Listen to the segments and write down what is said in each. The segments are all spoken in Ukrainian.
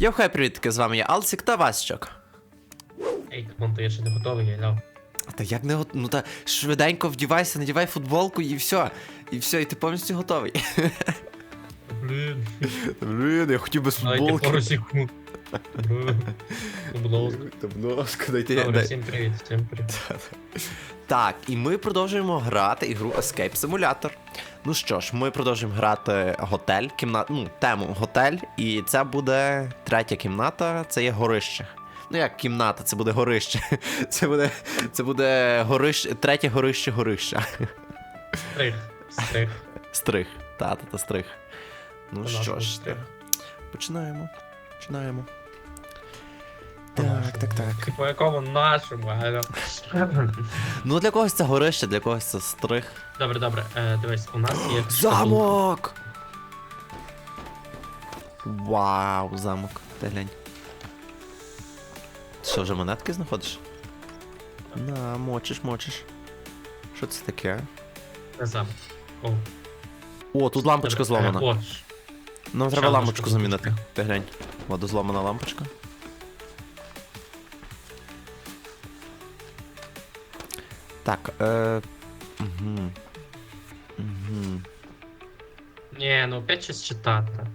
Йо, хай привітки, з вами я Алсік та Васчок. Ей, камон, то я ще не готовий, я ляв. Та як не гот... Ну та швиденько вдівайся, надівай футболку і все. І все, і ти повністю готовий. Блін, Блін, я хотів без дайте футболки. пару секунд. Блін. Будь ласка. Та будь ласка, дайте я. Добре, дай- всім привіт, всім привіт. Так, і ми продовжуємо грати ігру Escape Simulator. Ну що ж, ми продовжуємо грати готель, кімнат, ну, тему готель, і це буде третя кімната, це є горище. Ну як кімната, це буде горище. Це буде. Це буде горище, третє горище горища. Стрих, стрих. Стриг. Та-та та стриг. Ну По що ж, стриг. починаємо. Починаємо. Так, так, так. По якому нашому, алло. Ну для когось це горище, для когось це стриг. Добре, добре, е, дивись, у нас є... Замок! Вау, замок. Ти глянь. Ти що, вже монетки знаходиш? На, мочиш, мочиш. Що це таке? Це замок. О, О, тут лампочка добре, зломана. е, От, Нам треба лампочку замінити. Ти глянь. Воду зломана лампочка. Так, е. Угу. Угу. Ні, ну опять щось читати.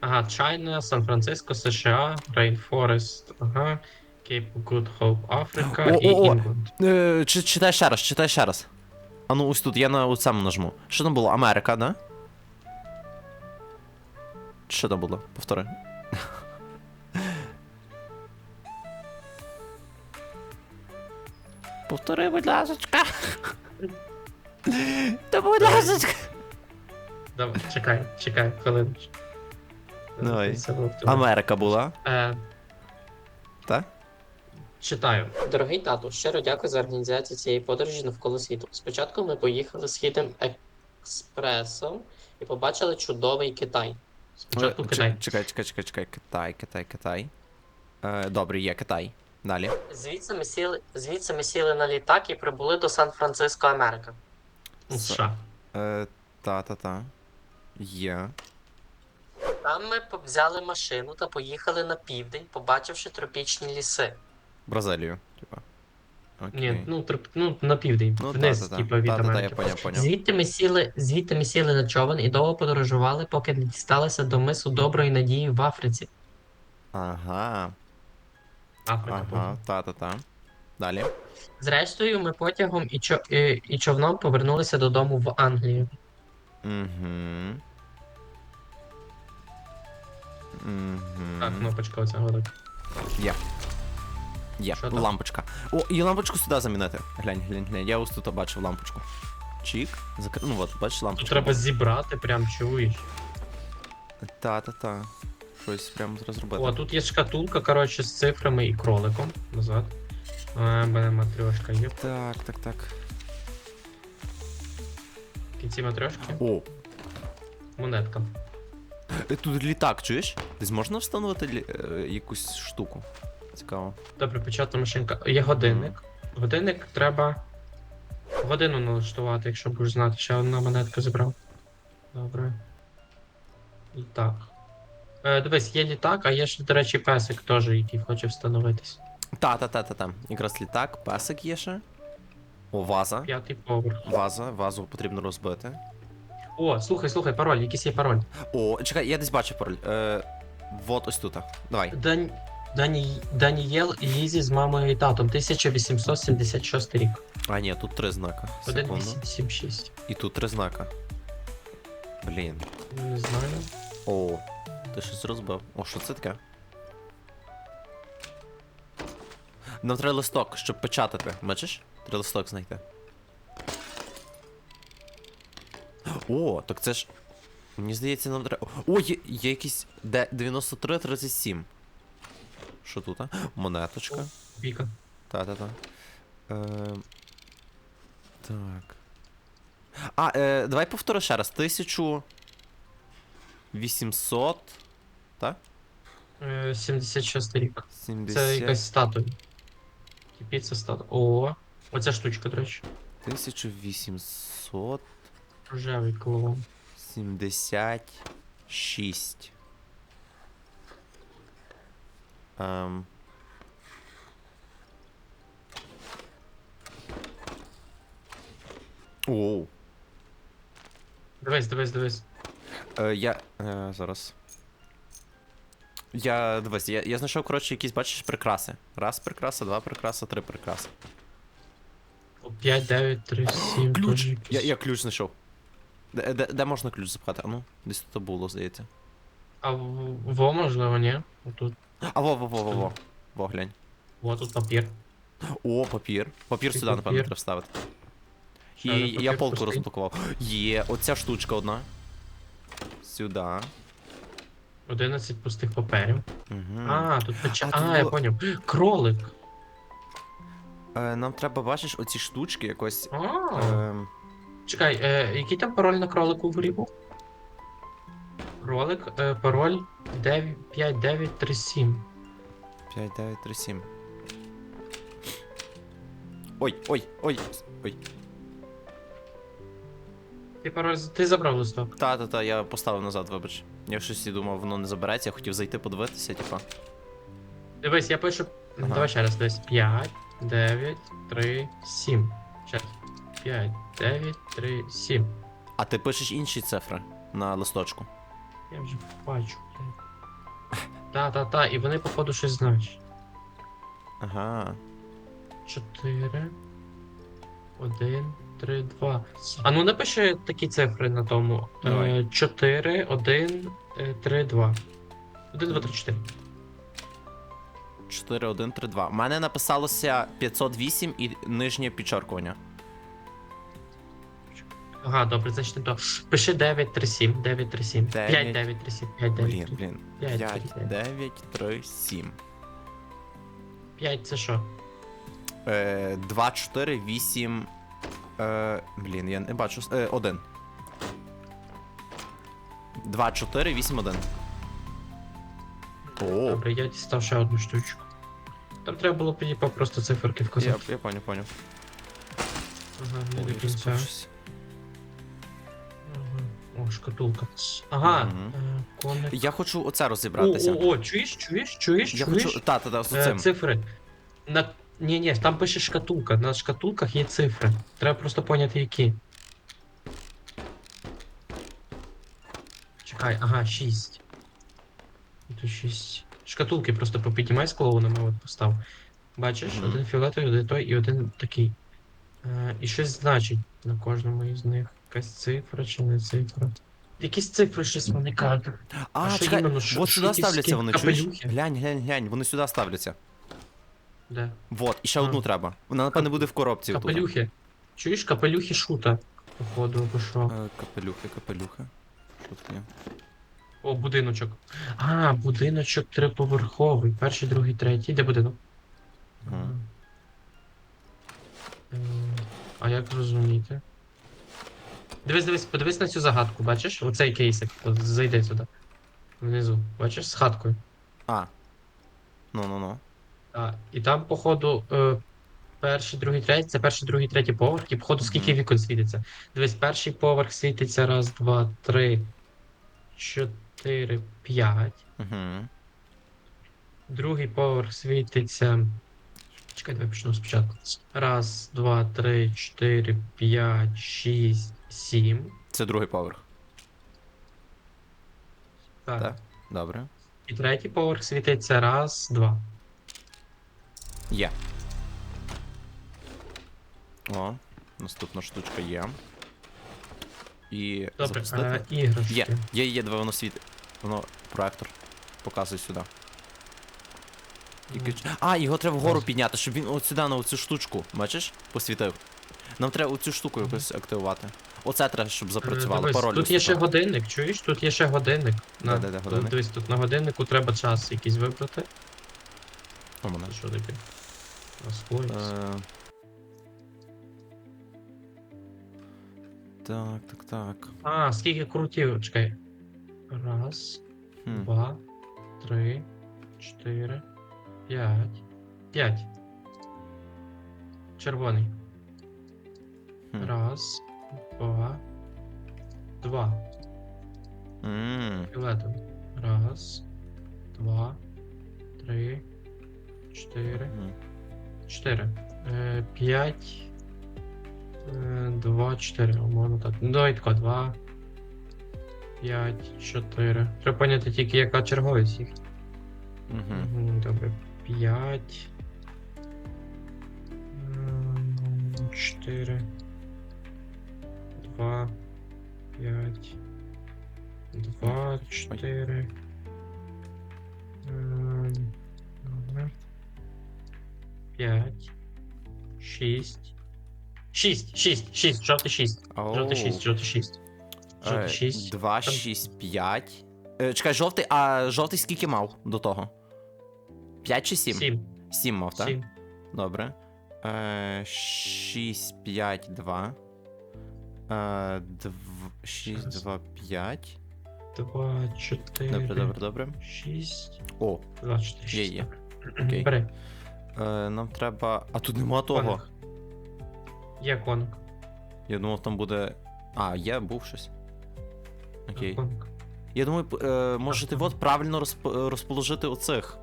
Ага, China, Сан-Франциско, США, Rainforest, ага, Cape Good Hope, Африка і. Інгленд. Е, чи- читай ще раз, читай ще раз. А ну ось тут, я на цьому нажму. Що там було? Америка, да? Що там було? Повтори. Повтори, будь ласочка. Та будь ласочка. Давай, чекай, чекай, хвилиночку. Давай. Це було в тому. Америка була, Е, так? читаю. Дорогий тату, щиро дякую за організацію цієї подорожі навколо світу. Спочатку ми поїхали східним експресом і побачили чудовий Китай. Спочатку Е, Китай. Чекай, чекай, чекай, чекай. Китай, Китай, Китай. Е, добре, є Китай. Далі. Звідси ми сіли, звідси ми сіли на літак і прибули до Сан-Франциско, Америка. США. Е, та-та-та. Є. Там ми по- взяли машину та поїхали на південь, побачивши тропічні ліси. Бразилію, типа. Окей. Ні, ну, троп, ну на південь, Ну, вниз, типу, від Та-та-та, я Америки. поняв, поняв. Звідти ми сіли, звідти ми сіли на човен і довго подорожували, поки не дісталися до мису Доброї Надії в Африці. Ага. Африка. Ага, та-та-та. Далі. Зрештою, ми потягом і, чо, і, і човном повернулися додому в Англію. Угу. Так, Угу. кнопочка оця горить. Є. Є. Що там? Лампочка. О, і лампочку сюди замінити. Глянь, глянь, глянь. Я ось тут бачив лампочку. Чік. Закр... Ну от, бачиш лампочку. Тут треба зібрати, прям чуєш. Та-та-та. Щось прямо зараз робити. О, тут є шкатулка, коротше, з цифрами і кроликом. Назад. А, мене матрьошка є. Так, так, так. В кінці матрьошки. О, Монетка. е, тут літак, чуєш? Десь можна встановити лі- е, якусь штуку? Цікаво. Добре, початна машинка. Є годинник. Годинник треба годину налаштувати, якщо будеш знати, ще одна монетка зібрав. Добре. Літак. Е, дивись, є літак, а є ще, до речі, песик теж, який хоче встановитись. Та-та-та-та-та. Якраз літак, песик є ще. О, ваза. П'ятий поверх. Ваза, вазу потрібно розбити. О, слухай, слухай, пароль, якийсь є пароль. О, чекай, я десь бачив пароль. Е, вот ось тут. Давай. Дан... Дані... Данієл Лізі з мамою і татом, 1876 рік. А, ні, тут три знака. Секунду. 1876. І тут три знака. Блін. Не знаю. О, ти щось розбив. О, що це таке? Нам треба листок, щоб печатати. Бачиш? Треба листок знайти. О, так це ж. Мені здається, нам треба. О, є, є якийсь. Де 9337. Що тут, а? Монеточка. Віка. Та-та-та. Е, так. А, е, давай повтори ще раз. 1800. Так? Е, 76 рік. 70. Це якась статуя. Кипіться статуя. О, оця штучка, до речі. 1876. Рожевий клоун. Ем... Оу. Дивись, дивись, дивись. Е, я. Е, зараз. Я. Дивись, я, я знайшов, коротше, якісь, бачиш, прикраси. Раз прикраса, два прикраса, три прикраси. 5, 9, 3, 7. Ключ! Я, я ключ знайшов. Де, де, де можна ключ запхати? А ну, десь тут було, здається. А в- во, можливо, ні. Тут. А во, во, во, во, во. Во, глянь. О, тут папір. О, папір. Папір Ти сюди, напевно, папір. треба вставити. І Ще один я папір полку пустий. розблокував. Є, оця штучка одна. Сюди. 11 пустих паперів. Угу. А, тут печа. А, А, я поняв. Кролик. Е, нам треба, бачиш, оці штучки якось. А, Е, Чекай, е, який там пароль на кролику в грі був? Кролик, е, пароль 9, 5, 9, 3, 7. 5, 9, 3, 7. Ой, ой, ой, ой. Ти пароль з- ти забрав листок. Та, та, та, я поставив назад, вибач. Я щось і думав, воно не забереться, я хотів зайти подивитися, типа. Дивись, я пишу. Ага. Давай ще раз, дивись. 5, 9, 3, 7. Ще раз. 5, 9, 3, 7. А ти пишеш інші цифри на листочку. Я вже бачу. блядь. Та, та, та, і вони, походу, щось значать. Ага. 4, 1, 3, 2. А ну напиши такі цифри на тому. Давай. Е, 4, 1, 3, 2. 1, 2, 3, 4. 4, 1, 3, 2. У мене написалося 508 і нижнє підчеркування. Ага, добре, значить не то. Пиши 9, 3, 7, 9, 3, 7. 5, 9, 3, 7, 5, 9, Блін, 3, блін. П'ять, 5, п'ять. 9, 3, 7. 5 це що? Е, 2, 4, 8. Е, блін, я не бачу. Е, 1. 2, 4, 8, 1. О, Добре, я дістав ще одну штучку. Там треба було підіпа просто циферки я, вказати. я поняв, поняв. Ага, не Ой, до кінця. Ага. О, шкатулка. Ага, Мгм. е, коник. Я хочу оце О, розібратися. о, о, чуєш, чуєш, чуєш, Я чуєш? хочу. Та, та, та, з Е, цим. цифри. На... Ні, ні, там пише шкатулка. На шкатулках є цифри. Треба просто поняти, які. Чекай, ага, 6. Тут 6. Шкатулки просто попіднімай з колонами, от постав. Бачиш, Мгм. один фіолетовий, один той і один такий. Е, і щось значить на кожному із них. Якась цифра чи не цифра. Якісь цифри щось вони кажуть. А, а що чекай, що- от сюди ставляться вони, чуєш? Глянь, глянь, глянь, вони сюди ставляться. Де? Вот, і ще А. одну треба. Вона, напевне, буде в коробці. отут. Капелюхи. Чуєш, капелюхи шута. Походу, або що. Е, Капелюхи, капелюхи. Що тут є? О, будиночок. А, будиночок триповерховий. Перший, другий, третій. Де будинок? Мгм. Е, А як зрозуміти? Дивись, дивись, подивись на цю загадку, бачиш? Оцей кейсик. От Зайди сюди. Внизу. Бачиш, з хаткою. А. Ну, ну, ну. А, і там, походу, е, перший, другий, третій, це перший, другий, третій поверх, і походу скільки вікон світиться. Дивись, перший поверх світиться раз, два, три, чотири, п'ять. Угу. Другий поверх світиться. Чекай, давай почну спочатку. Раз, два, три, чотири, п'ять, шість, сім. Це другий поверх. Так. Так. Добре. І третій поверх світиться раз, два. Є. О, наступна штучка є. І Добре, запустити. а, іграшки. Є, є, є, диви, воно світить. Воно проектор показує сюди. Ч- А, його треба вгору підняти, щоб він от сюди на оцю штучку, бачиш, посвітив. Нам треба оцю штуку якось активувати. Оце треба, щоб Е, запрацювало. дивись, Пароль тут є ще годинник, чуєш? Тут є ще годинник. На, Де-де-де, тут, годинник? Дивись, тут на годиннику треба час якийсь вибрати. О, мене. Це що таке? Освоїться. Э, так, так, так. А, скільки крутів? Чекай. Раз, Хм. два, три, чотири, п'ять. П'ять. Червоний. Хм. Раз, два, два. М, Фіолетовий. Раз, два, три, чотири, м. 4. 5. 2, 4. Умовно так. Ну, давай така 2. 5, 4. Треба поняти тільки, яка черговість їх. Угу. Добре. 5. 4. 2. 5. 2, 4. 5, 6. 6, 6, 6, жовтий 6. Жовтий 6, жовтий 6. Жовтий 6. 2, 6, 5. Чекай, жовтий, а жовтий скільки мав до того? 5 чи 7? 7. 7 мав, так? 7. Добре. 6, 5, 2. 6, 2, 5. 2, 4. Добре, добре, добре. 6. О, 2, 4, 6. Є, є. Окей. Бери е, нам треба. А тут нема того. Коник. Є коник. Я думав, там буде. А, є, був щось. Окей. Коник. Я думаю, п- е, можете Ага. от правильно розп- розположити оцих.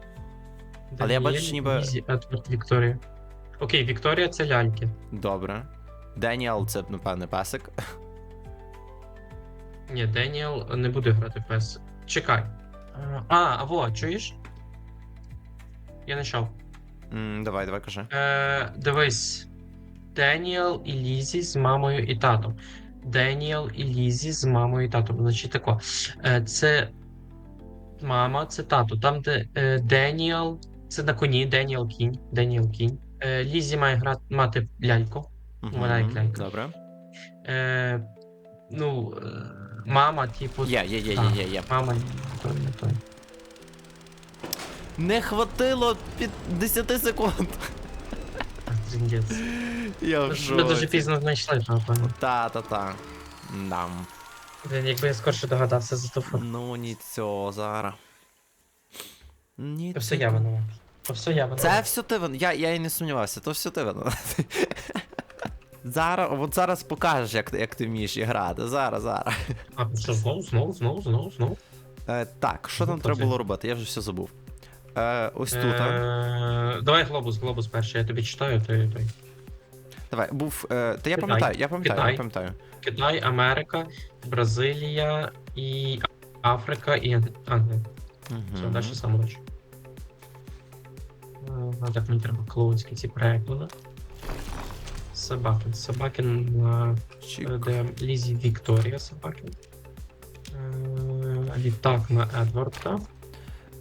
Але я бачу, Даніель, ніби- Лізі, Едвард, Вікторія. Окей, Вікторія це ляльки. Добре. Деніел, це, напевне, песик. Ні, Деніел не буде грати пес. Чекай. Е, А, а во, чуєш? Я знайшов. М, давай, давай, кажи. Е, дивись. Деніел і Лізі з мамою і татом. Деніел і Лізі з мамою і татом. Значить тако. Е, це мама, це тато. Там, де е, Деніел, це на коні, Деніел кінь. Деніел кінь. Е, Лізі має грати мати ляльку. Мгм, Вона як лялька. Добре. Е, ну, е, мама, типу. Є, є, є, є, є, є. Мама, не той, не той. Не хватило під 10 секунд. Я в Ми дуже пізно знайшли, напевно. Та, та, та. Дам. Блін, якби я скорше догадався за ту. Ну, ні цього зараз. Ні То все я винуват. То все я винуват. Це все ти вин. Я, я і не сумнівався, то все ти винуват. Зараз, от зараз покажеш, як, як ти вмієш грати. Зараз, зараз. А, що, знову, знову, знову, знову, знову? Е, так, що там Ну, треба було робити? Я вже все забув. Е, ось тут. Е, Давай глобус, глобус перший, я тобі читаю, ти той. Давай, був. Е, та я Китай. пам'ятаю, я пам'ятаю, я Китай. пам'ятаю. Китай, Америка, Бразилія і Африка і Ан- Англія. Все, Мгм. далі сам бачу. А так мені треба клоунські ці переклади. Собакін. Собакін на Чик. Е, де Лізі Вікторія Собакін. Е, Літак на Едварда.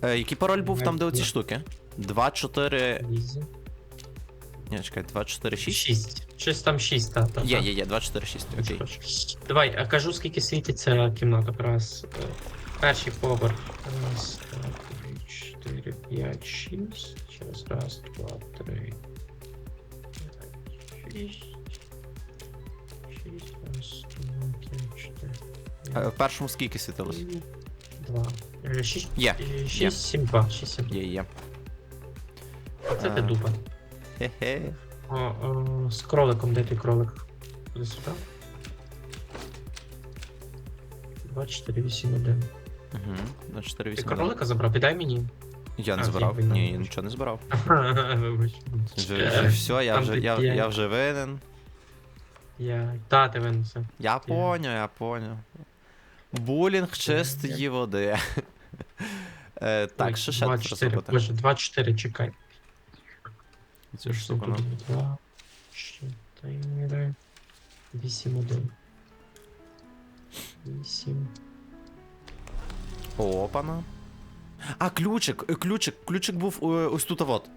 Е, який пароль був там, де оці штуки? 2, 4. Лізі. Ні, чекай, 2, 4, 6? 6. Щось там 6, так. Та, Є, є, є, 2, 4, 6. Окей. Давай, а кажу, скільки світиться кімната. Раз. е, Перший поверх. Раз, два, три, чотири, п'ять, шість. Зараз раз, два, три. п'ять, Шість. Шість, раз, два, три, чотири. Е, п'ять, в першому скільки світилось? Два. Е, Шість. Є, е, Шість, сім, два. Шість, сім, два. Є, є. Це ти Е. дупа. Хе-хе. О, о, з кроликом, де ти кролик? Куди сюди? 2, 4, 8, 1. Угу. 2, 4, Ти 8. кролика забрав, піддай мені. Я не А, збирав. він Ні, я може. нічого не збирав. Вибач. Вже, вже все, я Там вже, де я, п'ять. я вже винен. Я... Та, ти винен все. Я поняв, я поняв. Булінг чистої води. Е, так, що ще 2, треба 4, зробити? боже, 2, 4, чекай. Цю штуку, ну. 2, 4, 8, 1. 8. Опана. А, ключик, е, ключик, ключик був е, ось тут, от.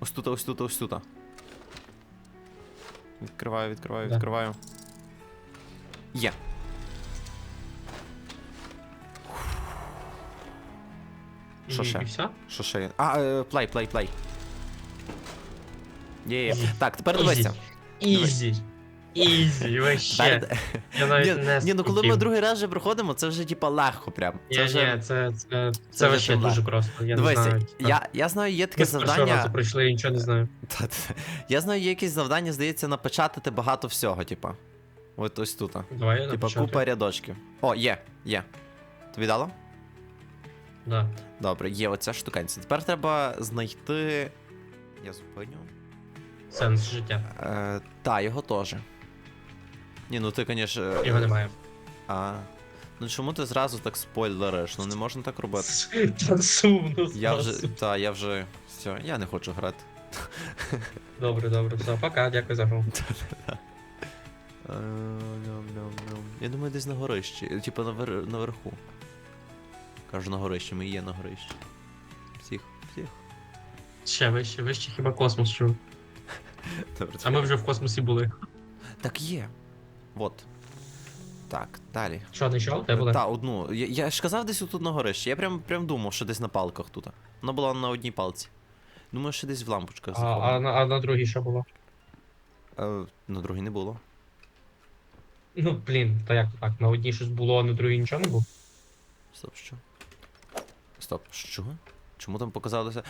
Ось тут, ось тут, ось тут. Відкриваю, відкриваю, Да. відкриваю. Є. Що і, ще? І все? Що ще є? А, е, плей, плей, плей. Є, є. Так, тепер дивися. Ізі. Ізі, вообще. Тепер- Я навіть Ні, не ні, ну коли ми другий раз вже проходимо, це вже типа легко прям. Це вже... ні, це, це, це, вже вообще дуже просто. Я Дивися, не знаю. я, я знаю, є таке Ми з першого завдання. разу пройшли, я нічого не знаю. Та-та. Я знаю, є якесь завдання, здається, напечатати багато всього, типа. От ось тут. Давай я Типа напечатаю. купа рядочків. О, є, є. Тобі дало? Да. Добре, є оця штукенця. Тепер треба знайти. Я зупиню. Сенс життя. Е, та, його теж. Ні, ну ти, звісно. Його немає. А. Ну чому ти зразу так спойлериш? Ну не можна так робити. Так сумно. Я вже. Та, я вже. Все, я не хочу грати. Добре, добре, все, пока, дякую за гру. Е. Я думаю, десь на горищі. е, Типу навер... наверху. Кажу на горищі, ми є на горищі. Всіх, всіх. Ще вище, вище хіба космос чув. Добре, А ми вже в космосі були. Так є. Вот. Так, далі. Що, не що? Де були? Та, одну. Я, я ж казав десь тут на горищі. Я прям, прям думав, що десь на палках тут. Вона була на одній палці. Думаю, що десь в лампочках А, а, захована. на, а на другій що було? Е, на другій не було. Ну, блін, то як так? На одній щось було, а на другій нічого не було? Стоп, що? Стоп, що? Чому там показалося?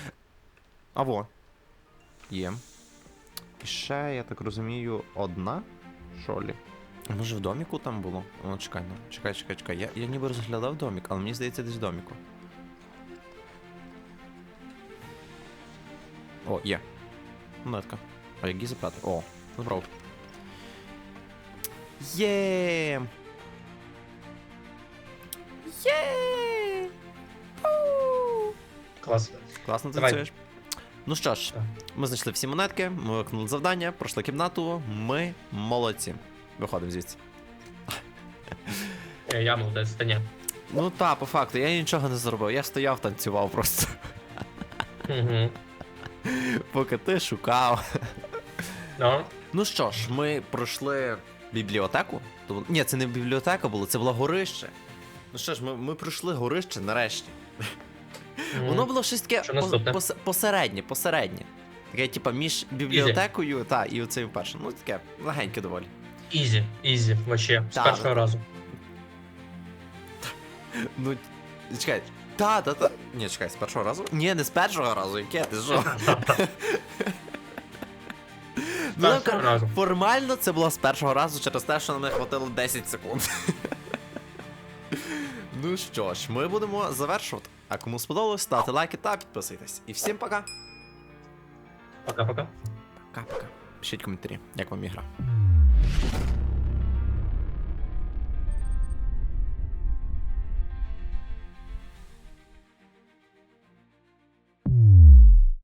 А во. Є. І ще, я так розумію, одна шолі. Може в доміку там було? Ну, чекай, ну, чекай, чекай, чекай. Я, я ніби розглядав домік, але мені здається, десь в доміку. О, є. Монетка. А як її забрати? О, забрав. Є! Є! Клас. Класно Давай. танцюєш. Ну що ж, Так. ми знайшли всі монетки, ми виконали завдання, пройшли кімнату, ми молодці. Виходимо звідси. Е, Я молодець, та ні. Ну та, по факту, я нічого не зробив, я стояв, танцював просто. Угу. Поки ти шукав. Ну, Ну що ж, ми пройшли бібліотеку. Ні, це не бібліотека було, це було горище. Ну що ж, ми, ми пройшли горище нарешті. Воно було щось таке Що пос- наступне? пос- посереднє, посереднє. Таке, типа, між бібліотекою та, і оцим першим. Ну, таке, легеньке доволі. Ізі, ізі, вообще, з Так. першого разу. Ну, чекай. Та, та, та. Ні, чекай, з першого разу? Ні, не з першого разу, яке ти що? Ну, першого так, разу. формально це було з першого разу через те, що нам не хватило 10 секунд. ну що ж, ми будемо завершувати. А кому сподобалось, ставте лайки та підписуйтесь. І всім пока. Пока-пока. Пока-пока. Пишіть коментарі, як вам ігра.